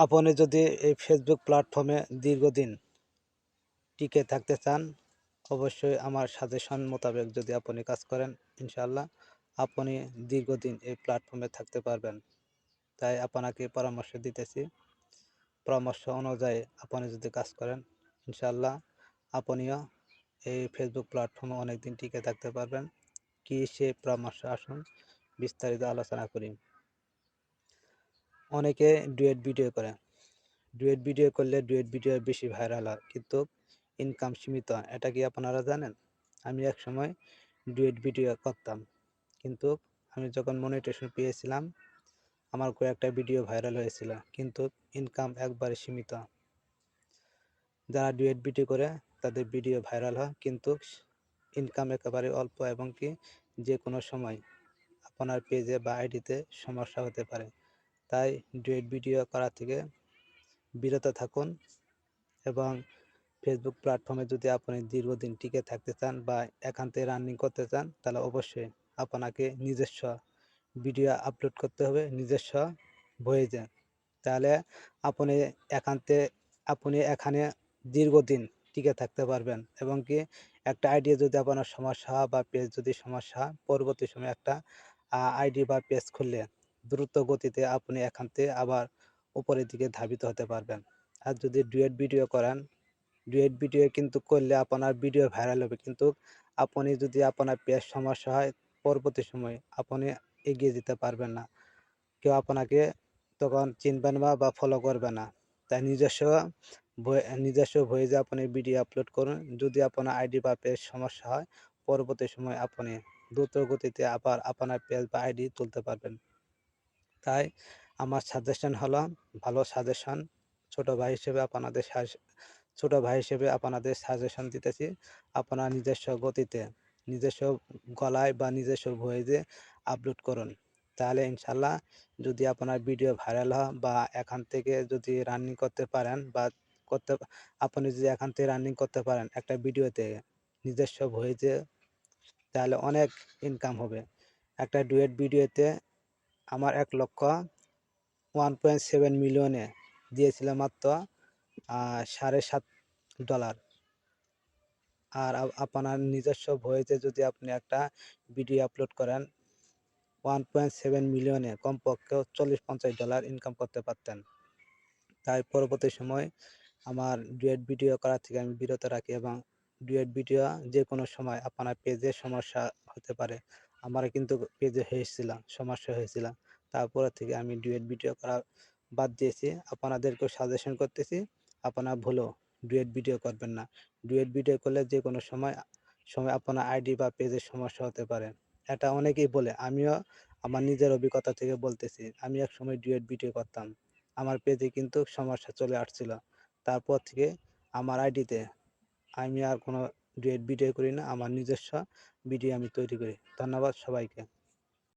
আপনি যদি এই ফেসবুক প্ল্যাটফর্মে দীর্ঘদিন টিকে থাকতে চান, অবশ্যই আমার সাজেশন মোতাবেক যদি আপনি কাজ করেন ইনশাল্লাহ আপনি দীর্ঘদিন এই প্ল্যাটফর্মে থাকতে পারবেন। তাই আপনাকে পরামর্শ দিতেছি। পরামর্শ অনুযায়ী আপনি যদি কাজ করেন ইনশাল্লাহ আপনিও এই ফেসবুক প্ল্যাটফর্মে অনেকদিন টিকে থাকতে পারবেন। কি সে পরামর্শ আসুন, বিস্তারিত আলোচনা করি। অনেকে ডুয়েট ভিডিও করে। ডুয়েট ভিডিও করলে ডুয়েট ভিডিও বেশি ভাইরাল হয়, কিন্তু ইনকাম সীমিত এটা কি আপনারা জানেন? আমি এক সময় ডুয়েট ভিডিও করতাম, কিন্তু আমি যখন মনিটেশন পেয়েছিলাম, আমার কয়েকটা ভিডিও ভাইরাল হয়েছিল, কিন্তু ইনকাম একবারে সীমিত। যারা ডুয়েট ভিডিও করে, তাদের ভিডিও ভাইরাল হয়, কিন্তু ইনকাম একেবারে অল্প এবং কি যে কোনো সময় আপনার পেজে বা আইডিতে সমস্যা হতে পারে। তাই ডুয়েট ভিডিও করা থেকে বিরত থাকুন এবং ফেসবুক প্ল্যাটফর্মে যদি আপনি দীর্ঘদিন টিকে থাকতে চান বা একান্তে রানিং করতে চান, তাহলে অবশ্যই আপনাকে নিজস্ব ভিডিও আপলোড করতে হবে, নিজস্ব ভয়েজে। তাহলে আপনি একান্তে, আপনি এখানে দীর্ঘদিন টিকে থাকতে পারবেন এবং কি একটা আইডিয়া যদি আপনার সমস্যা বা পেজ যদি সমস্যা, পরবর্তী সময় একটা আইডি বা পেজ খুললে দ্রুত গতিতে আপনি এখান থেকে আবার উপরের দিকে ধাবিত হতে পারবেন। আর যদি ডুয়েট ভিডিও করেন, ডুয়েট ভিডিও কিন্তু করলে আপনার ভিডিও ভাইরাল হবে। কিন্তু আপনি যদি আপনার পেজ সমস্যা হয়, পরবর্তী সময় আপনি এগিয়ে যেতে পারবেন না। কেউ আপনাকে তখন চিনবেন না বা ফলো করবে না। তাই নিজস্ব নিজস্ব ভয়েসে আপনি ভিডিও আপলোড করুন। যদি আপনার আইডি বা পেজ সমস্যা হয়, পরবর্তী সময় আপনি দ্রুত গতিতে আবার আপনার পেজ বা আইডি তুলতে পারবেন। তাই আমার সাজেশন হলো, ভালো সাজেশন ছোট ভাই হিসেবে আপনাদের ছোট ভাই হিসেবে আপনাদের সাজেশন দিতেছি। আপনার নিজস্ব গতিতে, নিজস্ব গলায় বা নিজস্ব ভয়েসে আপলোড করুন। তাহলে ইনশাল্লাহ যদি আপনার ভিডিও ভাইরাল হয় বা এখান থেকে যদি রানিং করতে পারেন বা করতে, আপনি যদি এখান থেকে রানিং করতে পারেন একটা ভিডিওতে নিজস্ব ভয়েসে তাহলে অনেক ইনকাম হবে। একটা ডুয়েট ভিডিওতে আমার এক লক্ষ ওয়ান পয়েন্ট সেভেন মিলিয়নে দিয়েছিল মাত্র সাড়ে সাত ডলার আর আপনার নিজস্ব ভয়েসে যদি আপনি একটা ভিডিও আপলোড করেন ওয়ান পয়েন্ট সেভেন মিলিয়নে কমপক্ষে চল্লিশ পঞ্চাশ ডলার ইনকাম করতে পারতেন। তাই পরবর্তী সময় আমার ডুয়েট ভিডিও করা থেকে আমি বিরত রাখি এবং ডুয়েট ভিডিও যে কোনো সময় আপনার পেজে সমস্যা হতে পারে। আমার কিন্তু পেজে হয়েছিল সমস্যা হয়েছিল তারপর থেকে আমি ডুয়েট ভিডিও করা বাদ দিয়েছি। আপনাদেরকেও সাজেশন করতেছি, আপনারা ভুলো ডুয়েট ভিডিও করবেন না। ডুয়েট ভিডিও করলে যে কোনো সময় সময় আপনার আইডি বা পেজের সমস্যা হতে পারে। এটা অনেকেই বলে, আমিও আমার নিজের অভিজ্ঞতা থেকে বলতেছি, আমি এক সময় ডুয়েট ভিডিও করতাম। আমার পেজে কিন্তু সমস্যা চলে আসছিল। তারপর থেকে আমার আইডিতে আমি আর কোনো ডুয়েট ভিডিও করি না আমার নিজস্ব ভিডিও আমি তৈরি করি। ধন্যবাদ সবাইকে।